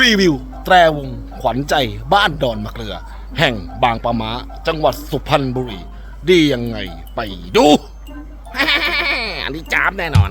รีวิว แตรวงขวัญใจบ้านดอนมะเกลือ แห่งบางปะมาจังหวัดสุพรรณบุรี ดียังไงไปดู อันนี้จ้าบแน่นอน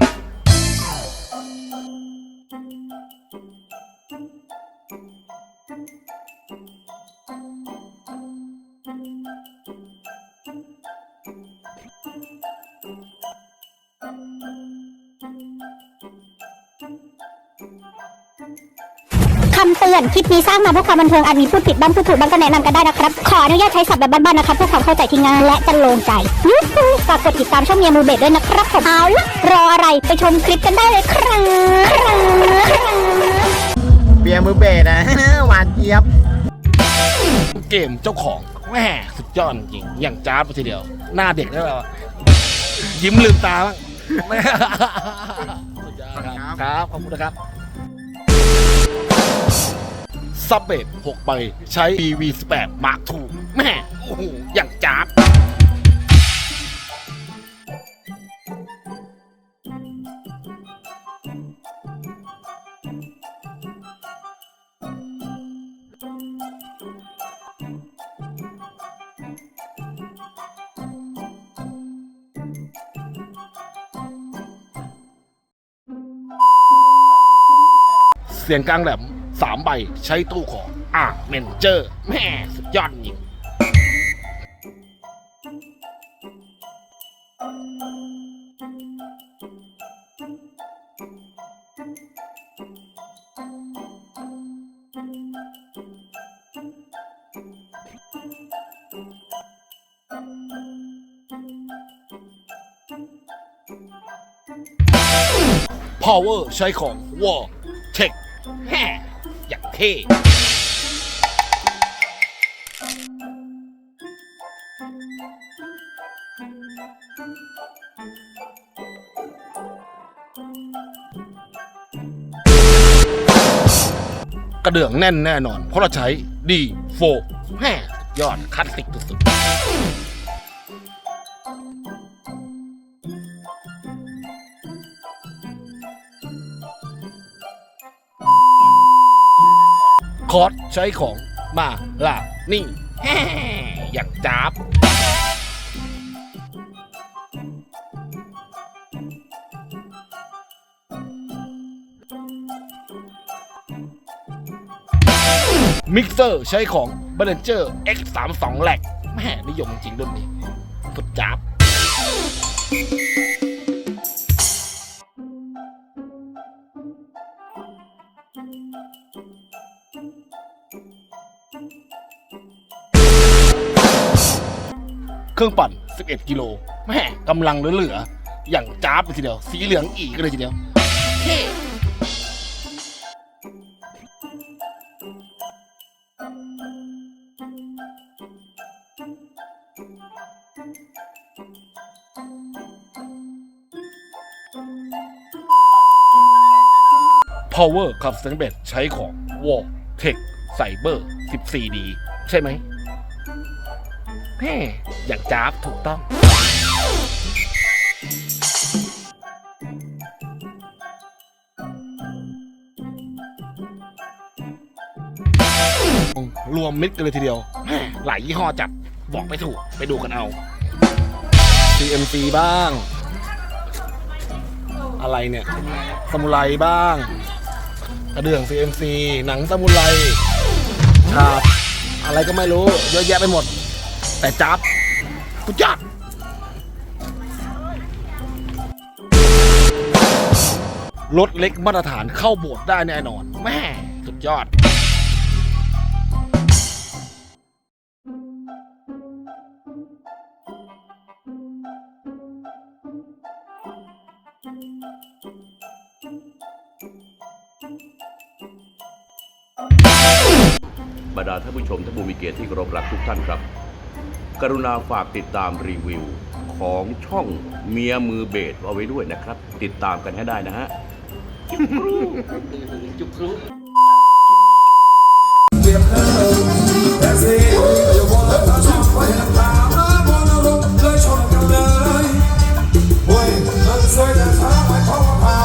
คำเตือน คลิปนี้สร้างมาเพื่อความบันเทิงอาจมีพูดผิดบ้างพูดถูกบ้างก็แนะนำกันได้นะครับ ขออนุญาตใช้ศัพท์แบบบ้านๆนะครับเพื่อความเข้าใจที่ง่ายและจะลงใจยูฮูฝากกดติดตามช่องเมียมูเบดด้วยนะครับผมเอาละรออะไรไปชมคลิปกันได้เลยครับครับเบียร์มือเบสนะ หวานเจี๊ยบ เกมเจ้าของแม่สุดยอดจริงอย่างจ้าบไปทีเดียว หน้าเด็กได้แล้วอะยิ้มลืมตาบ้าง สุดยอดครับครับขอบคุณนะครับ ซับเบด6ใบใช้ BV18 Mark II แม่โอ้โหอย่างจ้าบเสียงกลางแหลม สามใบใช้ตู้ของอะเมนเจอร์แม่สุดยอดจริง power ใช้ของ war tech แฮ่ ท่กระเดื่องแน่นแน่นอน เพราะเราใช้ D4 แฮ่ยอดคลาสสิกสุดๆ คอร์สใช้ของมาลานี่อย่างจ้าบมิกเซอร์ใช้ของ b a l a n c e r X32 แหลกแม่นิยมจริงรุ่นนี้สุดจ้าบ เครื่องปั่น 11 กิโลแม่กำลังเหลือๆอย่างจ้าบเลยทีเดียว สีเหลืองอีกเลยทีเดียวเท่พาวเวอร์กับสแตนเบดใช้ของ w a l Tech Cyber 14D ใช่ไหม แม่อย่างจ้าบถูกต้อง รวมมิดกันเลยทีเดียวแม่หลายยี่ห้อจัด บอกไม่ถูก ไปดูกันเอา CMC บ้าง อะไรเนี่ยสมุไรบ้าง กระเดื่อง CMC หนังสมุไรครับอะไรก็ไม่รู้ เยอะแยะไปหมด แต่จับสุดยอดรถเล็กมาตรฐานเข้าโบสถ์ได้แน่นอน แม่สุดยอดบรรดาท่านผู้ชมท่านผู้มีเกียรติที่เคารพรักทุกท่านครับ กรุณาฝากติดตามรีวิวของช่องเมียมือเบสเอาไว้ด้วยนะครับ ติดตามกันให้ได้นะฮะ จุกครุสวยแต่ช้าไม่เข้ามา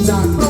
done.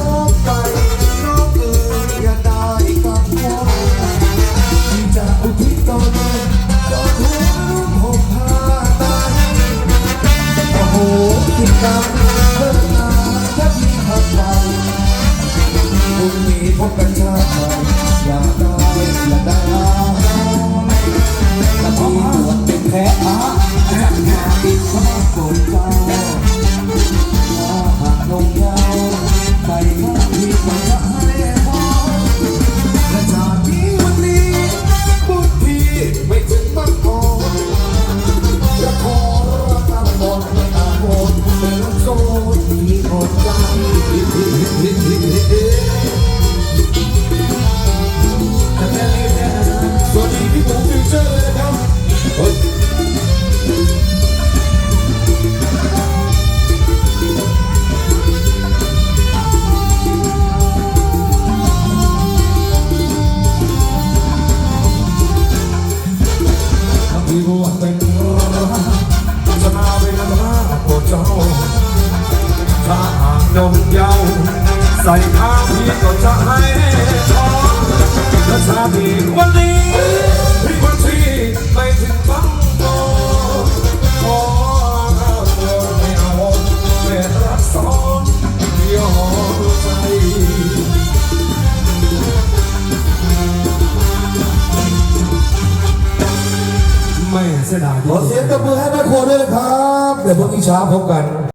นมเยาใส่ข้าวพี่ก็จะให้ทองและสามีวันนี้วันที่ไม่ถึงฟังโตขอเราไม่เอาแม่รักสอนเดียวใจไม่เสียดายขอเสียงตบมือให้แม่ครัวด้วยนะครับ เดี๋ยวพรุ่งนี้เช้าพบกัน